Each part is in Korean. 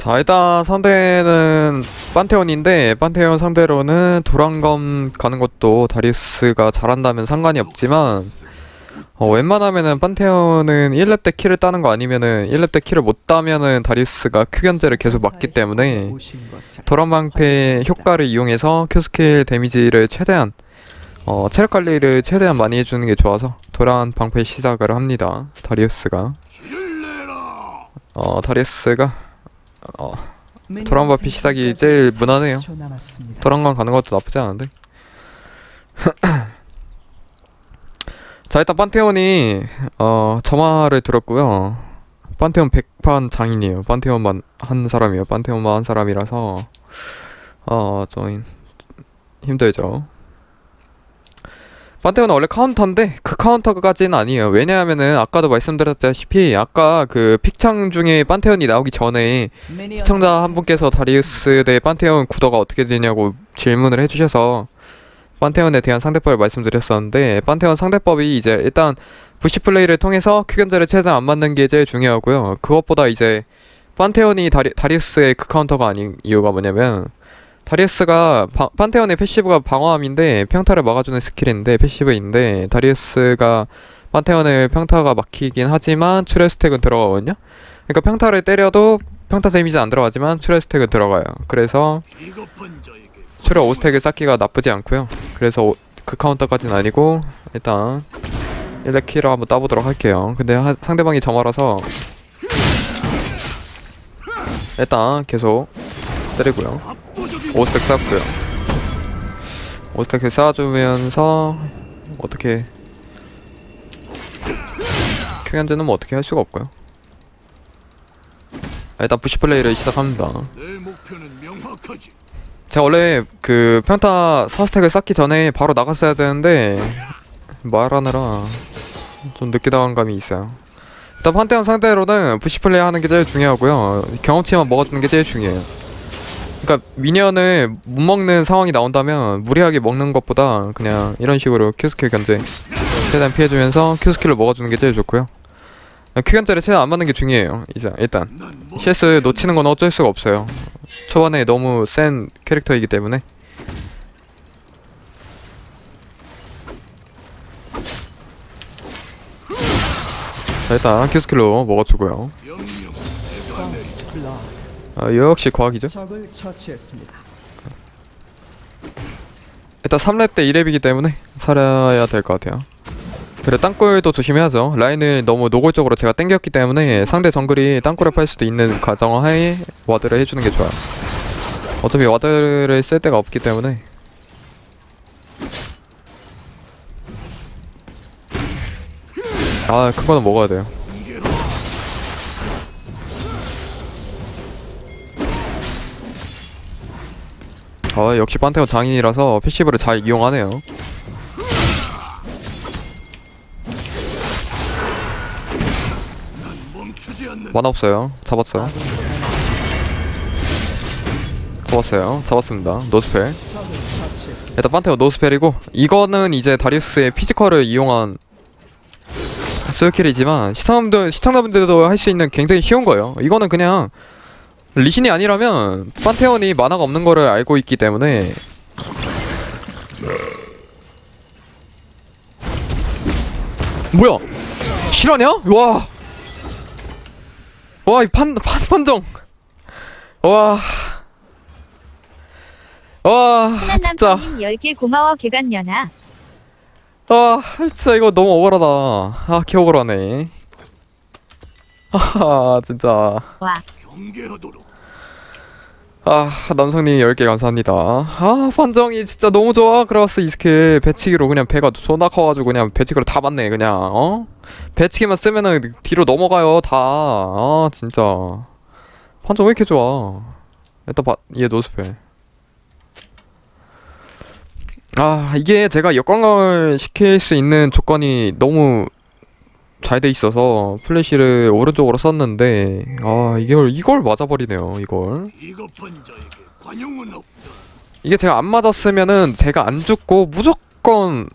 자 일단 상대는 판테온인데 판테온 상대로는 도란검 가는 것도 다리우스가 잘한다면 상관이 없지만 어, 웬만하면은 판테온은 1렙 때 킬을 따는 거 아니면은 1렙 때 킬을 못 따면은 다리우스가 큐 견제를 계속 맞기 때문에 도란방패 효과를 이용해서 큐 스킬 데미지를 최대한 어, 체력 관리를 최대한 많이 해주는 게 좋아서 도란 방패 시작을 합니다. 다리우스가. 어 다리우스가 어 도란바피 시작이 제일 무난해요. 도란강 가는 것도 나쁘지 않은데. 자 일단 판테온이 어 점화를 들었고요. 판테온 100판 장인이에요. 판테온만 한 사람이에요. 판테온만 한 사람이라서 어좀 힘들죠 판테온은 원래 카운터인데 그 카운터까지는 아니에요 왜냐하면은 아까도 말씀드렸다시피 아까 그 픽창 중에 판테온이 나오기 전에 시청자 한 분께서 다리우스 대 판테온 구도가 어떻게 되냐고 질문을 해주셔서 판테온에 대한 상대법을 말씀드렸었는데 판테온 상대법이 이제 일단 부시 플레이를 통해서 큐견제를 최대한 안 맞는 게 제일 중요하고요. 그것보다 이제 판테온이 다리, 다리우스의 그 카운터가 아닌 이유가 뭐냐면 다리우스가 바, 판테온의 패시브가 방어함인데 평타를 막아주는 스킬인데 패시브인데 다리우스가 판테온의 평타가 막히긴 하지만 추레 스택은 들어가거든요. 그러니까 평타를 때려도 평타 데미지 안 들어가지만 추레 스택은 들어가요. 그래서 추레 5스택을 쌓기가 나쁘지 않고요. 그래서 오- 그 카운터까지는 아니고 일단 1렉 키로 한번 따보도록 할게요. 근데 하- 상대방이 점화라서 일단 계속 때리고요. 5스택 쌓고요. 5스택 쌓아주면서 어떻게 큐현즈는 뭐 어떻게 할 수가 없고요. 아, 일단 부시 플레이를 시작합니다. 제가 원래 그 평타 4스택을 쌓기 전에 바로 나갔어야 되는데 말하느라 좀 늦게 나간 감이 있어요. 일단 판테온 상대로는 부시 플레이 하는 게 제일 중요하고요. 경험치만 먹어주는 게 제일 중요해요. 그러니까 미니언을 못 먹는 상황이 나온다면 무리하게 먹는 것보다 그냥 이런 식으로 큐스킬 견제 최대한 피해주면서 큐스킬을 먹어주는 게 제일 좋고요. 큐 견제를 최대한 안 맞는 게 중요해요. 이제 일단 CS 놓치는 건 어쩔 수가 없어요. 초반에 너무 센 캐릭터이기 때문에. 자 일단 큐스킬로 먹어주고요. 아, 역시 과학이죠. 적을 처치했습니다. 일단 3렙 때 2렙이기 때문에 살아야 될 것 같아요. 그래 땅굴도 조심해야죠. 라인을 너무 노골적으로 제가 땡겼기 때문에 상대 정글이 땅굴에 팔 수도 있는 가정하에 와드를 해주는 게 좋아요. 어차피 와드를 쓸 데가 없기 때문에 아 그거는 먹어야 돼요. 아 역시 판테온 장인이라서 패시브를 잘 이용하네요. 만화 없어요. 잡았어요. 잡았어요. 잡았습니다. 노스펠. 일단 판테온 노스펠이고 이거는 이제 다리우스의 피지컬을 이용한 스킬이지만 시청자분들 시청자분들도 할 수 있는 굉장히 쉬운 거예요. 이거는 그냥 리신이 아니라면 판테온이 만화가 없는 거를 알고 있기 때문에 뭐야 실화냐? 와. 와, 이 판, 판, 판정. 와. 와, 진짜. 남편님 10개 고마워 개간년아 아, 진짜 이거 너무 억울하다. 아, 개 억울하네. 아, 진짜. 와. 아, 남성님 10개 감사합니다. 아, 판정이 진짜 너무 좋아. 크라우스 이 스킬 배치기로 그냥 배가 쏟아 커가지고 그냥 배치기로 다 맞네, 그냥, 어? 배치기만 쓰면은 뒤로 넘어가요, 다. 아, 진짜. 판정 왜 이렇게 좋아. 일단 봐, 얘 노스펠. 아, 이게 제가 역광강을 시킬 수 있는 조건이 너무 잘 돼 있어서 플래시를 오른쪽으로 썼는데, 아, 이걸, 이걸 맞아버리네요, 이걸. 이게 제가 안 맞았으면은 제가 안 죽고 무조건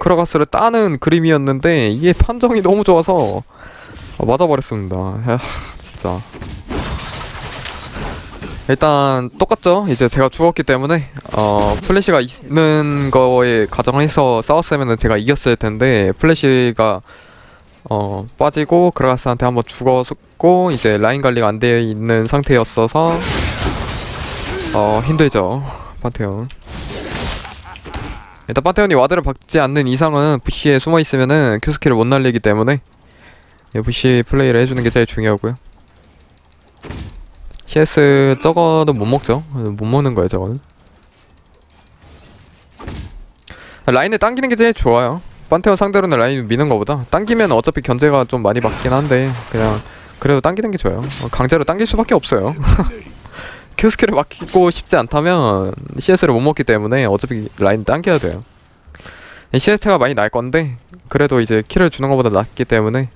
크라가스를 따는 그림이었는데 이게 판정이 너무 좋아서 아, 맞아버렸습니다. 아, 진짜. 일단 똑같죠. 이제 제가 죽었기 때문에 어 플래시가 있는 거에 가정해서 싸웠으면은 제가 이겼을 텐데 플래시가 어 빠지고 그라가스한테 한번 죽었고 이제 라인 관리가 안 되어 있는 상태였어서 어 힘들죠. 판테온. 일단 판테온이 와드를 박지 않는 이상은 부시에 숨어 있으면은 큐스킬을 못 날리기 때문에 예, 부시 플레이를 해주는 게 제일 중요하고요. CS 저거도 못 먹죠. 못 먹는 거예요, 저거는. 라인을 당기는 게 제일 좋아요. 판테온 상대로는 라인 미는 거보다 당기면 어차피 견제가 좀 많이 받긴 한데 그냥 그래도 당기는 게 좋아요. 어, 강제로 당길 수밖에 없어요. 큐스킬을 막히고 싶지 않다면 CS를 못 먹기 때문에 어차피 라인 당겨야 돼요. CS가 많이 날 건데 그래도 이제 킬을 주는 것보다 낫기 때문에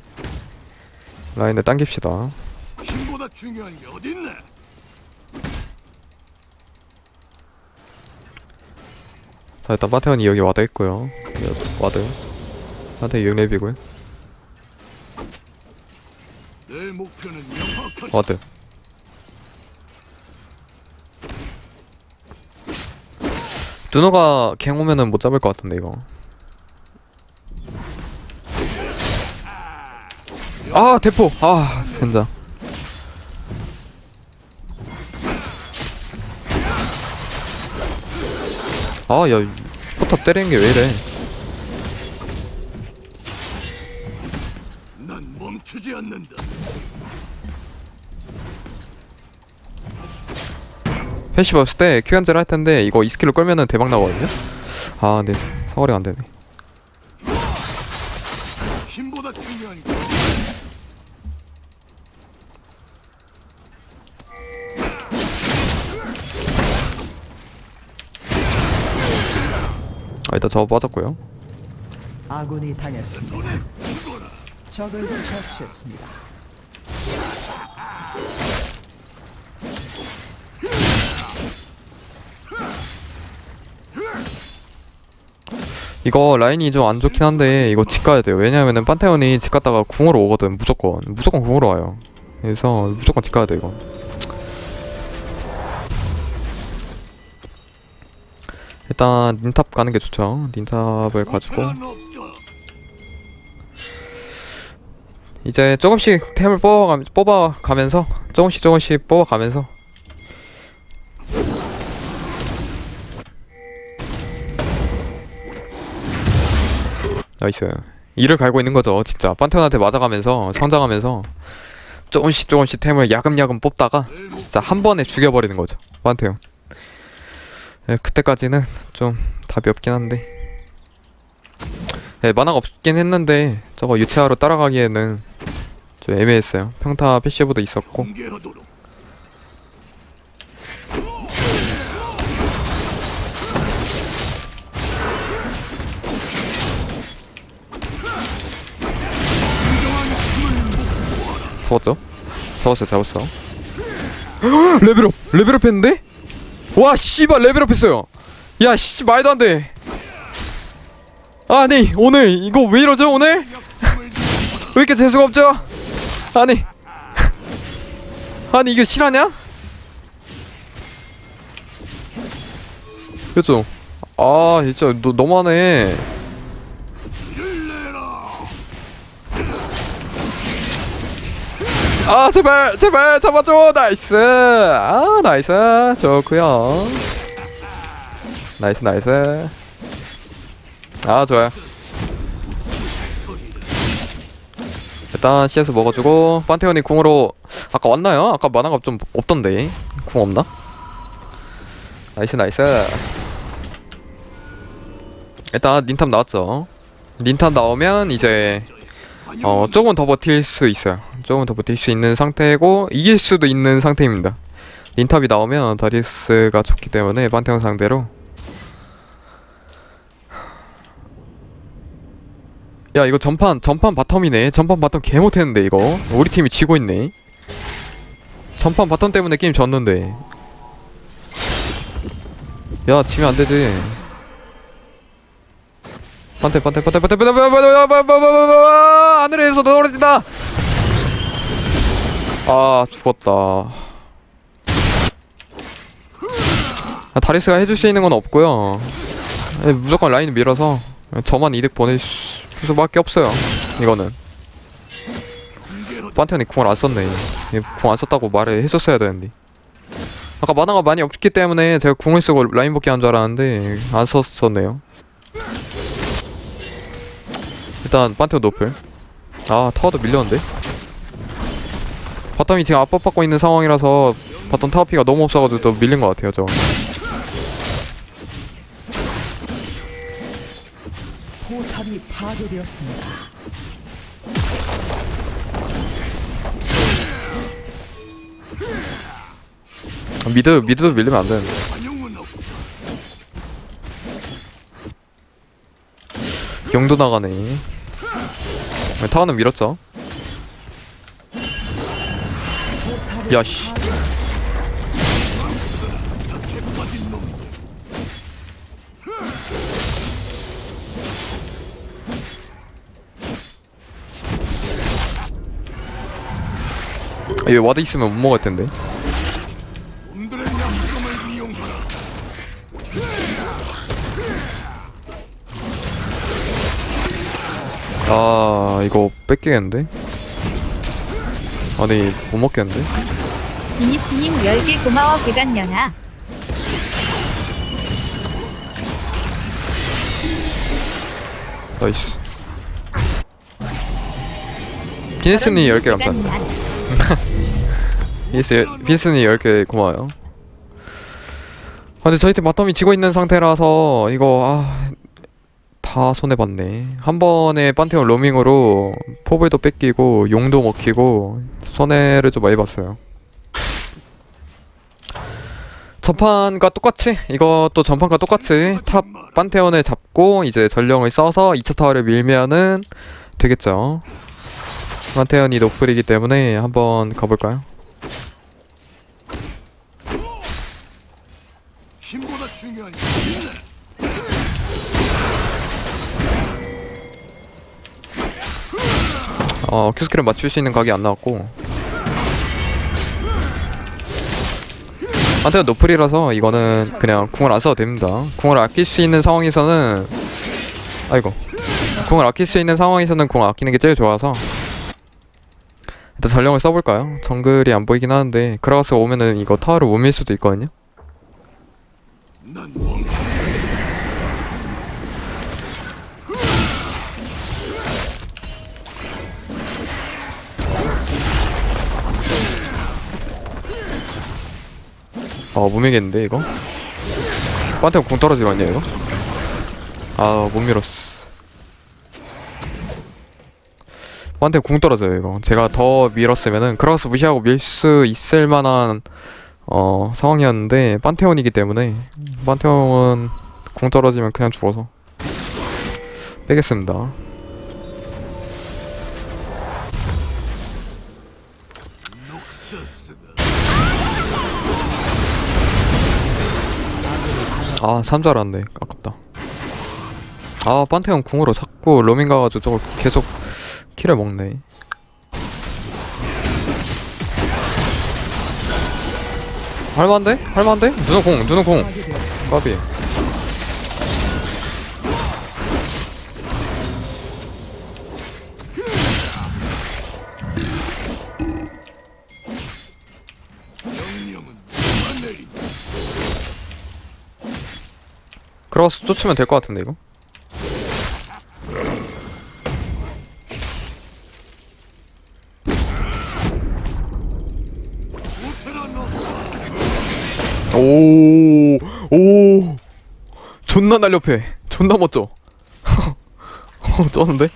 라인을 당깁시다. 힘보다 중요한 게 어딨나? 자 일단 파테온이 여기 와드 있고요. 와드. 파테온 6렙이고요. 내 목표는 명확하지. 와드. 누누가 갱 오면은 못 잡을 것 같은데 이거. 아 대포. 아 진짜 아 야 포탑 때리는 게 왜 이래? 난 멈추지 않는다. 패시브 없을 때 큐현제를 할 텐데 이거 이 스킬로 끌면은 대박 나거든요? 아 근데 사거리가 안 되네 일단 저거 빠졌고요 아군이 당했습니다. 적을 처치했습니다. 이거 라인이 좀 안 좋긴 한데 이거 집 가야 돼요. 왜냐면은 판테온이 집 갔다가 궁으로 오거든. 무조건 무조건 궁으로 와요. 그래서 무조건 집 가야 돼 이거. 일단 닌탑 가는 게 좋죠. 닌탑을 가지고. 이제 조금씩 템을 뽑아가 뽑아가면서 조금씩 조금씩 뽑아가면서. 나이스. 이를 갈고 있는 거죠 진짜. 판테온한테 맞아가면서 성장하면서. 조금씩 조금씩 템을 야금야금 뽑다가 진짜 한 번에 죽여버리는 거죠 판테온 예, 그때까지는 좀 답이 없긴 한데 네, 만화가 없긴 했는데 저거 유채화로 따라가기에는 좀 애매했어요 평타 패시브도 있었고. 잡았죠? 잡았어요 잡았어 레벨업 레벨업 했는데? 와 씨발 레벨업 했어요 야 씨 말도 안돼 아니 오늘 이거 왜 이러죠 오늘? 왜 이렇게 재수가 없죠? 아니 아니 이거 실화냐? 그죠? 아 진짜 너 너무하네 아 제발 제발 잡아줘. 나이스. 아 나이스. 좋구요. 나이스 나이스. 아 좋아요. 일단 CS 먹어주고 판테온이 궁으로 아까 왔나요? 아까 만화가 좀 없던데. 궁 없나? 나이스 나이스. 일단 닌탑 나왔죠. 닌탑 나오면 이제 어 조금 더 버틸 수 있어요. 조금 더 버틸 수 있는 상태고 이길 수도 있는 상태입니다. 린탑이 나오면 다리우스가 좋기 때문에 판테온 상대로 야 이거 전판 전판 바텀이네. 전판 바텀 개 못했는데 이거 우리 팀이 지고 있네. 전판 바텀 때문에 게임 졌는데 야 지면 안 되지. 판테 판테 판테 판테 판테 판테 판테 판테 판테 하늘에서 떨어진다. 아 죽었다. 아, 다리스가 해줄 수 있는 건 없고요. 예, 무조건 라인 밀어서 저만 이득 보낼 수밖에 없어요. 이거는 판테온이 궁을 안 썼네. 궁 안 썼다고 말을 했었어야 되는데. 아까 만화가 많이 없기 때문에 제가 궁을 쓰고 라인 복귀한 줄 알았는데 안 썼었네요. 일단 판테온 노플. 아 타워도 밀렸는데. 바텀이 지금 압박받고 있는 상황이라서 바텀 타워 피가 너무 없어가지고 또 밀린 것 같아요 저. 포탑이 파괴되었습니다. 미드 미드도 밀리면 안 되는데. 용도 나가네. 네, 타워는 밀었죠. 야, 씨. 빠진 놈. 얘 와드 있으면 못 먹을 텐데. 아 이거 뺏기겠는데? 아니 못 먹겠는데? 이니스님 10개 고마워 개간년아. 나이스. 비니스니 10개 감사합니다. 비니스 비니스니 10개 고마워요. 아 근데 저희 팀 바텀이 지고 있는 상태라서 이거 아. 다 손해봤네. 한 번에 판테온 로밍으로 포블도 뺏기고 용도 먹히고 손해를 좀 많이 봤어요. 전판과 똑같이 이것도 전판과 똑같이 탑 판테온을 잡고 이제 전령을 써서 2차 타워를 밀면은 되겠죠. 판테온이 노플이기 때문에 한번 가볼까요? 어 큐스킬을 맞출 수 있는 각이 안 나왔고 판테온 노플이라서 이거는 그냥 궁을 안 써도 됩니다. 궁을 아낄 수 있는 상황에서는 아이고 궁을 아낄 수 있는 상황에서는 궁을 아끼는 게 제일 좋아서 일단 전령을 써볼까요? 정글이 안 보이긴 하는데 크라가스 오면은 이거 타워를 못 밀 수도 있거든요. 아못 밀겠는데 이거? 판테온 궁 떨어지면 아니야 이거? 아못 밀었어. 판테온 궁 떨어져요 이거. 제가 더 밀었으면은 크라가스 무시하고 밀 수 있을 만한 어 상황이었는데 판테온이기 때문에 판테온은 궁 떨어지면 그냥 죽어서 빼겠습니다. 아, 산줄 알았네. 아깝다. 아, 판테온 궁으로 자꾸 로밍 가가지고 저거 계속 킬을 먹네. 할만한데? 할만한데? 누누 공, 누누 공. 까비. 크로스 쫓으면 될 것 같은데, 이거? 오, 오. 존나 날렵해. 존나 멋져. 어, 쩌는데?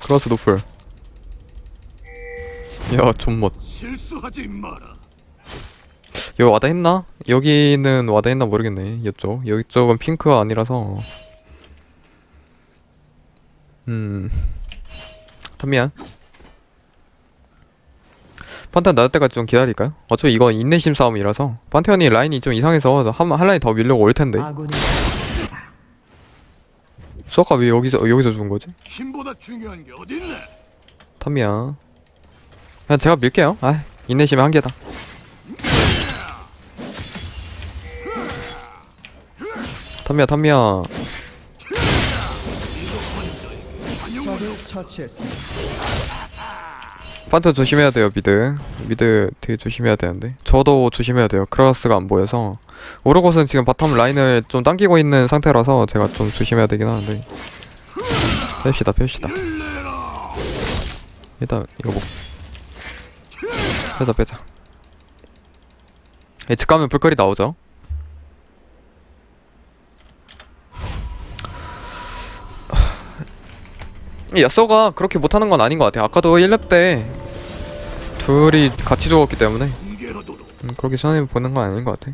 크로스 노플. 야, 존멋. 실수하지 마라. 여기 와다 했나? 여기는 와다 했나 모르겠네. 이쪽. 여기 쪽은 핑크가 아니라서. 음. 미안. 판테온 나올 때까지 좀 기다릴까요? 어차피 이건 인내심 싸움이라서 판테온이 라인이 좀 이상해서 한, 한 라인 더 밀려고 올 텐데 수아가 왜 여기서 여기서 죽은 거지? 탐미야 그냥 제가 밀게요 아 인내심의 한계다 적을 처치했습니다. 판테 조심해야 돼요 미드. 미드 되게 조심해야 되는데. 저도 조심해야 돼요. 크라스가 안 보여서. 오르곳은 지금 바텀 라인을 좀 당기고 있는 상태라서 제가 좀 조심해야 되긴 하는데. 뺍시다 뺍시다. 일단 이거 뭐 빼자 빼자. 예측 가면 불거리 나오죠 야쏘가 그렇게 못하는 건 아닌 것 같아요 아까도 1렙 때 둘이 같이 죽었기 때문에 음, 그렇게 손해 보는 건 아닌 것 같아.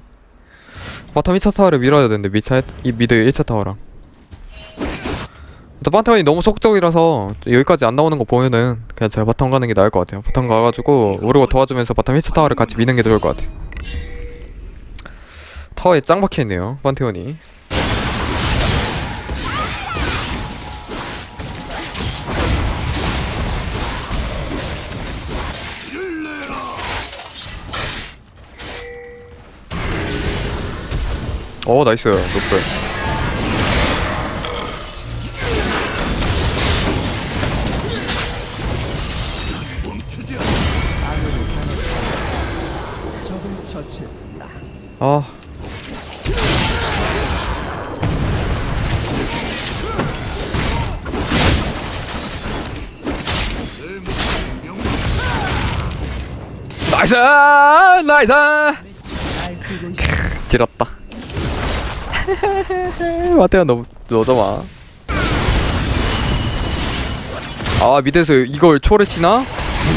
바텀 2차 타워를 밀어야 되는데 미차 이 미드 1차 타워랑. 일단 판테온이 너무 속적이라서 여기까지 안 나오는 거 보면은 그냥 제가 바텀 가는 게 나을 것 같아요. 바텀 가가지고 오르고 도와주면서 바텀 1차 타워를 같이 미는 게 좋을 것 같아요. 타워에 짱 박혀있네요. 판테온이. 어 나이스. 노플 아. 나이스! 나이스! 지렸다. 마테야 너무 너잖아 아 밑에서 이걸 초를 치나?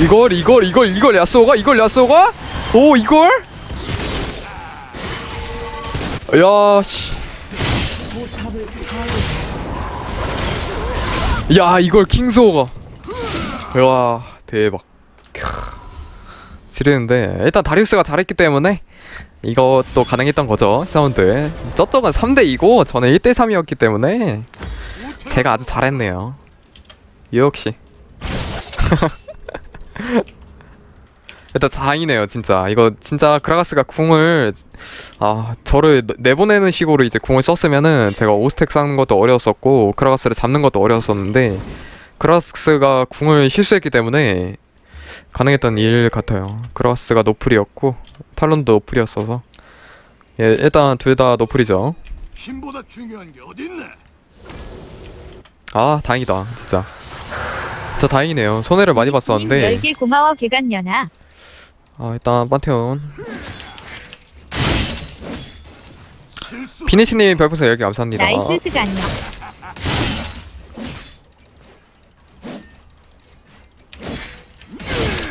이걸 이걸 이걸 이걸 야쏘가 이걸 야쏘가? 오 이걸? 포탑을 파괴했습니다. 야 이걸 킹소가 와 대박 캬. 지르는데 일단 다리우스가 잘했기 때문에 이것도 가능했던 거죠 사운드. 저쪽은 3대2고 저는 1대3이었기 때문에 제가 아주 잘했네요. 역시. 일단 다행이네요 진짜. 이거 진짜 그라가스가 궁을 아 저를 내- 내보내는 식으로 이제 궁을 썼으면은 제가 오스텍 쌓는 것도 어려웠었고 그라가스를 잡는 것도 어려웠었는데 그라가스가 궁을 실수했기 때문에 가능했던 일 같아요. 그라가스가 노플이었고 탈론도 노플이었어서. 예 일단 둘 다 노플이죠. 힘보다 중요한 게 어딨네? 아 다행이다 진짜. 진짜 다행이네요. 손해를 많이 봤었는데. 열개 고마워 개간년아. 아 일단 판테온. 실수. 비니시님 별풍선 10개 감사합니다. 나이스 스간녀.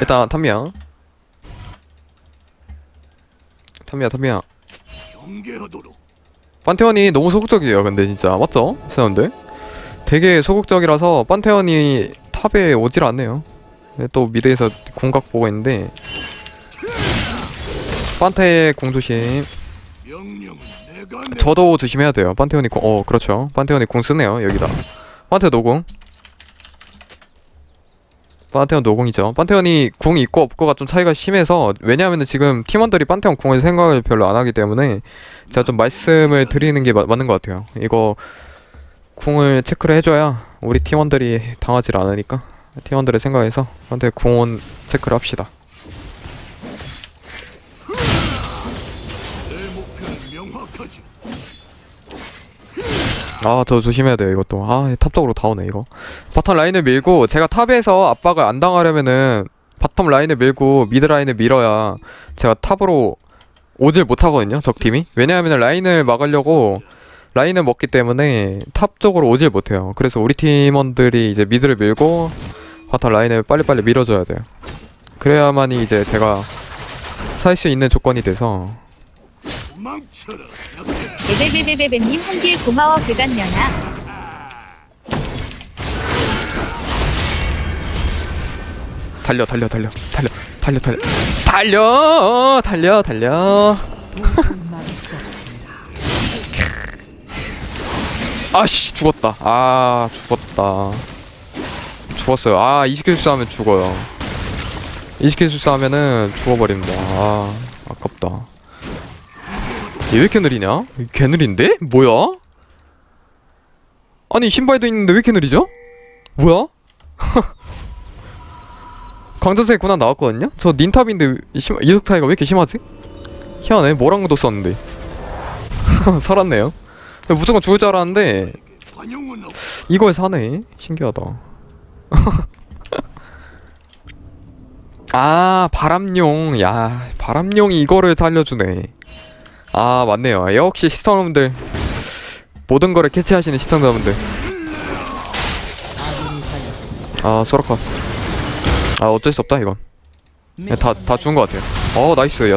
일단 탐미야. 탐미야 탐미야. 판테온이 너무 소극적이에요 근데 진짜. 맞죠? 사람들? 되게 소극적이라서 판테온이 탑에 오질 않네요. 또 미드에서 궁각 보고 있는데. 판테의 궁 조심 명령은 내가 내 저도 조심해야 돼요. 판테온이 궁, 어 그렇죠. 판테온이 궁 쓰네요 여기다. 판테 노궁 판테온 노궁이죠. 판테온이 궁 있고 없고가 좀 차이가 심해서 왜냐하면 지금 팀원들이 판테온 궁을 생각을 별로 안 하기 때문에 제가 좀 말씀을 드리는 게 마- 맞는 것 같아요. 이거 궁을 체크를 해줘야 우리 팀원들이 당하지 않으니까 팀원들의 생각에서 판테 궁원 체크를 합시다. 내 목표는 명확하지 아, 저 조심해야 돼요, 이것도. 아, 탑 쪽으로 다 오네, 이거. 바텀 라인을 밀고, 제가 탑에서 압박을 안 당하려면은, 바텀 라인을 밀고, 미드 라인을 밀어야, 제가 탑으로 오질 못하거든요, 적팀이. 왜냐하면 라인을 막으려고, 라인을 먹기 때문에, 탑 쪽으로 오질 못해요. 그래서 우리 팀원들이 이제 미드를 밀고, 바텀 라인을 빨리빨리 밀어줘야 돼요. 그래야만이 이제 제가 살 수 있는 조건이 돼서, 도망쳐라. 약해 베베베베베님 한 개 고마워 개간년아. 달려, 달려, 달려, 달려, 달려, 달려, 달려, 달려, 달려. 없습니다. 아씨 죽었다. 아 죽었다. 죽었어요. 아 20킬 수하면 죽어요. 20킬 수하면은 죽어버립니다. 아 아깝다 얘 왜 이렇게 느리냐? 개 느린데? 뭐야? 아니 신바에도 있는데 왜 이렇게 느리죠? 뭐야? 강전세의 군한 나왔거든요? 저 닌탑인데 심, 이속 차이가 왜 이렇게 심하지? 희한해 뭐랑도 썼는데 살았네요 무조건 죽을 줄 알았는데. 이걸 사네 신기하다 아 바람용 야 바람용이 이거를 살려주네 아 맞네요. 역시 시청자분들 모든 거를 캐치하시는 시청자분들. 아 소라카. 아 어쩔 수 없다 이건. 다 다 죽은 것 같아요. 어 나이스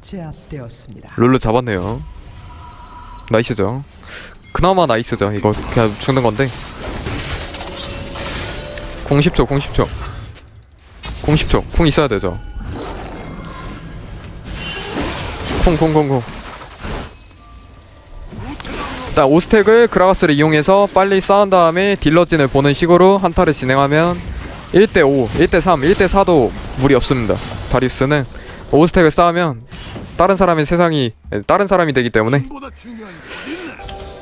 제압되었습니다. 룰루 잡았네요. 나이스죠. 그나마 나이스죠. 이거 그냥 죽는 건데. 공 10초 공 10초. 공 10초. 공 있어야 되죠 콩콩콩콩 일단 오스텍을 그라가스를 이용해서 빨리 쌓은 다음에 딜러진을 보는 식으로 한타를 진행하면 1대5, 1대3, 1대4도 무리 없습니다 다리우스는 오스텍을 쌓으면 다른 사람의 세상이 다른 사람이 되기 때문에?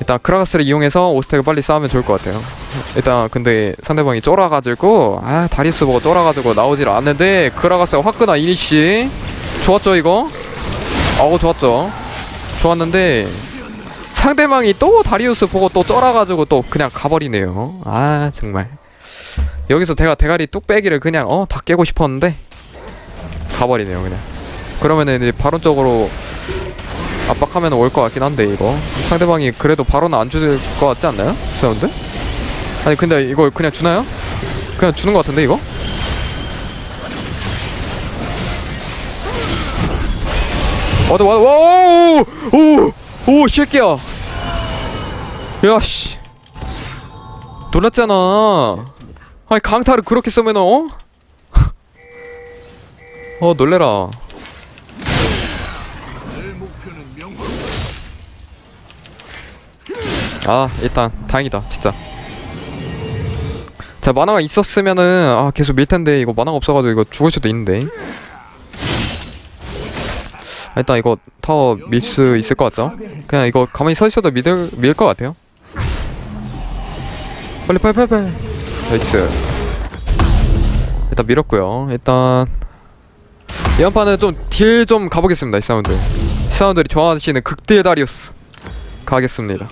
일단 크라가스를 이용해서 오스텍을 빨리 쌓으면 좋을 것 같아요. 일단 근데 상대방이 쫄아가지고 아 다리우스 보고 쫄아가지고 나오질 않는데 크라가스가 화끈한 이니시 좋았죠 이거? 어우 좋았죠. 좋았는데 상대방이 또 다리우스 보고 또 쫄아가지고 또 그냥 가버리네요. 아 정말 여기서 제가 대가리 뚝배기를 그냥 어 다 깨고 싶었는데 가버리네요 그냥. 그러면은 이제 바론적으로 압박하면 올 것 같긴 한데 이거 상대방이 그래도 바로는 안줄 것 같지 않나요? 사운드? 아니 근데 이걸 그냥 주나요? 그냥 주는 것 같은데 이거? 와도 와도 와오오오 새끼야 야씨 놀랐잖아. 아니 강타를 그렇게 쓰면 어? 어 놀래라. 아 일단 다행이다 진짜 자 만화가 있었으면은 아 계속 밀 텐데 이거 만화가 없어가지고 이거 죽을 수도 있는데 아, 일단 이거 타워 밀수 있을 것 같죠? 그냥 이거 가만히 서 있어도 믿을 밀 것 같아요. 빨리 빨리 빨리 빨리. 나이스. 일단 밀었고요. 일단 이번 판은 좀 딜 좀 가보겠습니다 이 사람들 이 사람들이 좋아하시는 극딜 다리우스. 가겠습니다.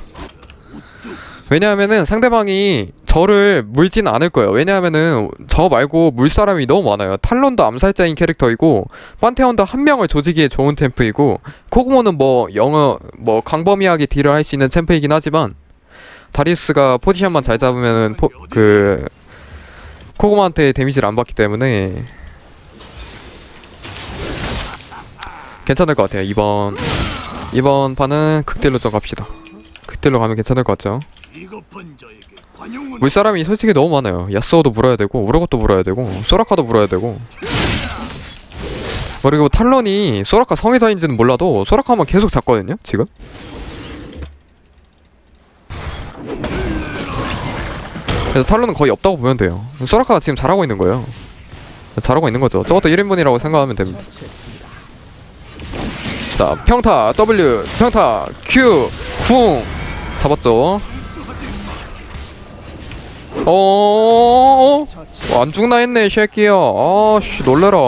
왜냐하면은 상대방이 저를 물진 않을 거예요. 왜냐하면은 저 말고 물 사람이 너무 많아요. 탈론도 암살자인 캐릭터이고 판테온도 한 명을 조지기에 좋은 템프이고 코그모는 뭐 영어 뭐 광범위하게 딜을 할 수 있는 템프이긴 하지만 다리우스가 포지션만 잘 잡으면은 포, 그 코그모한테 데미지를 안 받기 때문에 괜찮을 것 같아요. 이번 이번 판은 극딜로 좀 갑시다. 극딜로 가면 괜찮을 것 같죠? 물 사람이 솔직히 너무 많아요. 야스오도 물어야 되고 우르것도 물어야 되고 소라카도 물어야 되고 그리고 탈론이 소라카 성의사인지는 몰라도 소라카만 계속 잡거든요. 지금 그래서 탈론은 거의 없다고 보면 돼요. 소라카가 지금 잘하고 있는 거예요. 잘하고 있는 거죠. 저것도 1인분이라고 생각하면 됩니다. 자, 평타 W, 평타 Q, 궁 잡았죠. 어, 처치. 어, 안 죽나 했네, 이 새끼야. 아, 씨, 놀래라.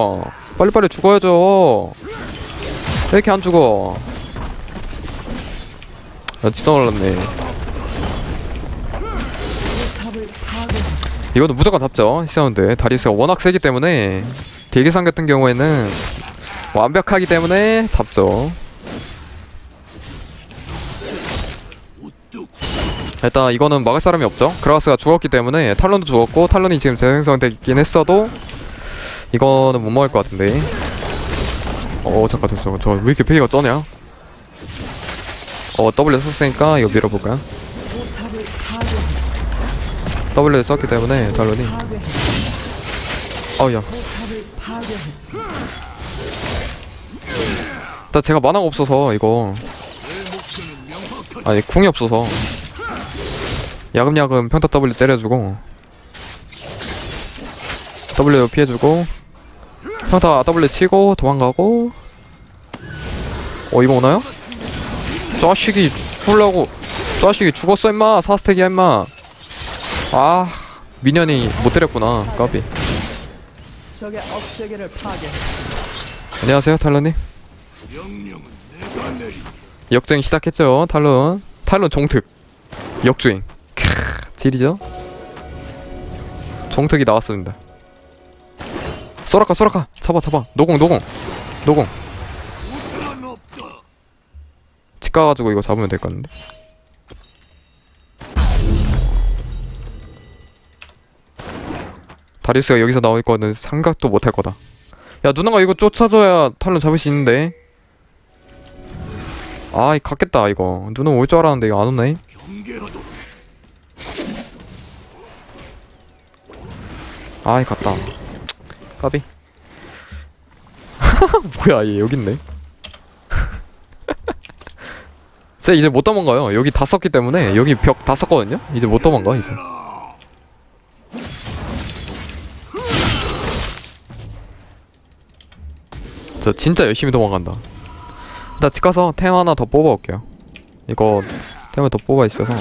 빨리빨리 죽어야죠. 왜 이렇게 안 죽어? 아, 진짜 놀랐네. 이것도 무조건 잡죠, 시사운드. 다리우스가 워낙 세기 때문에, 대기상 같은 경우에는 완벽하기 때문에 잡죠. 일단 이거는 막을 사람이 없죠. 그라가스가 죽었기 때문에 탈론도 죽었고 탈론이 지금 재생성되긴 했어도 이거는 못 먹을 것 같은데. 어 잠깐 됐어. 저왜 이렇게 페이가 쩌냐? 어 W 썼으니까 이거 밀어볼까요? W 썼기 때문에 탈론이. 파괴했습니다. 일단 제가 만화가 없어서 이거. 아니 궁이 없어서 야금야금 평타 W 때려주고 W 피해주고 평타 W 치고 도망가고. 어 이거 오나요? 자식이 죽으려고 자식이 죽었어 임마. 사스택이야 임마. 아 미년이 못 때렸구나 까비. 안녕하세요 탈론님. 역주행 시작했죠 탈론. 탈론 종특. 역주행 캬 질이죠? 종특이 나왔습니다. 쏘라카 쏘라카! 잡아 잡아! 노공 노공! 노공. 집 가가지고 이거 잡으면 될 것 같은데? 다리우스가 여기서 나올 거는 생각도 못할 거다. 야 누나가 이거 쫓아줘야 탈론 잡을 수 있는데? 아이 갔겠다 이거. 누나 올 줄 알았는데 이거 안 오네 아이 갔다. 까비. 뭐야 얘 있네. 진짜 이제 못 도망가요. 여기 다 썼기 때문에 여기 벽 다 썼거든요? 이제 못 도망가 이제. 저 진짜 열심히 도망간다. 나 집 가서 템 하나 더 뽑아 올게요. 이거 템을 더 뽑아 있어서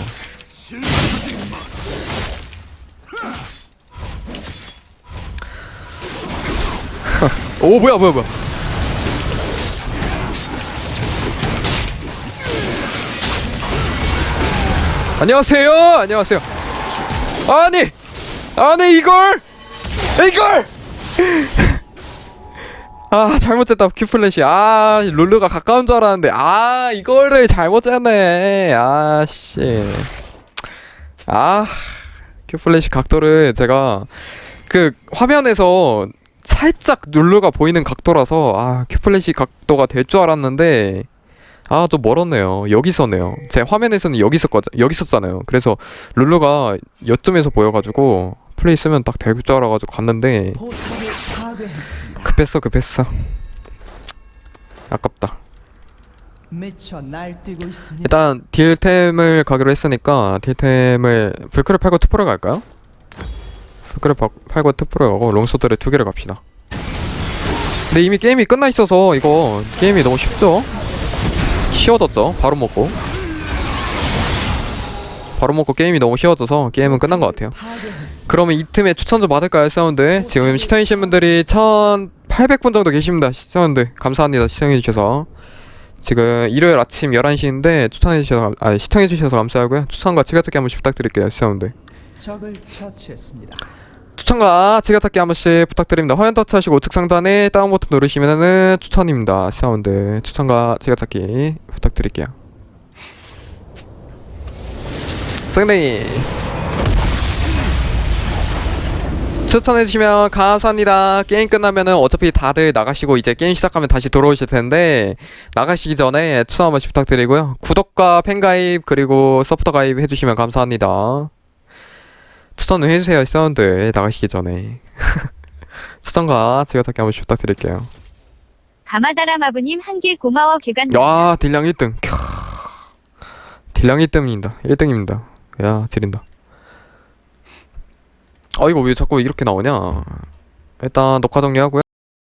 오 뭐야 뭐야 뭐야. 안녕하세요. 안녕하세요. 아니 아니 이걸? 이걸? 아 잘못했다 큐플래시. 아 룰루가 가까운 줄 알았는데. 아 이거를 잘못 짰네. 아씨. 아 큐플래시 각도를 제가 그 화면에서 살짝 룰루가 보이는 각도라서 아 큐플래시 각도가 될 줄 알았는데 아 좀 멀었네요 여기서네요 제 화면에서는 여기 있었거든 여기 있었잖아요 그래서 룰루가 여점에서 보여가지고 플레이 쓰면 딱 될 줄 알아가지고 갔는데. 급했어 급했어 아깝다. 일단 딜템을 가기로 했으니까 딜템을 불크를 팔고 투프를 갈까요? 파- 팔고 투프를 가고 롱소드를 두 개를 갑시다 근데 이미 게임이 끝나 있어서 이거 게임이 너무 쉽죠? 쉬워졌죠? 바로 먹고 바로 먹고 게임이 너무 쉬워져서 게임은 끝난 것 같아요. 그러면 이 틈에 추천 좀 받을까요 사운드? 지금 시청해주신 분들이 1800분 정도 계십니다 시청자분들 감사합니다 시청해주셔서 지금 일요일 아침 11시인데 추천해주셔서 아 시청해주셔서 감사하고요 추천과 지가찾기 한 번씩 부탁드릴게요 시청자분들 적을 처치했습니다. 추천과 지가찾기 한 번씩 부탁드립니다 화면 터치하시고 우측 상단에 다운 버튼 누르시면은 추천입니다 시청자분들 추천과 지가찾기 부탁드릴게요 승리 추천해주시면 감사합니다. 게임 끝나면은 어차피 다들 나가시고 이제 게임 시작하면 다시 들어오실 텐데 나가시기 전에 추천 한 번씩 부탁드리고요. 구독과 팬 가입 그리고 서포터 가입 해주시면 감사합니다. 추천을 해주세요, 시청자분들 나가시기 전에. 추천과 지가찾기 한 번씩 부탁드릴게요. 가마다라 마부님 한 개 고마워 개간 야 딜량 1등. 캬. 딜량 1등입니다. 1등입니다. 야 지린다. 아 이거 왜 자꾸 이렇게 나오냐? 일단 녹화 정리하고요.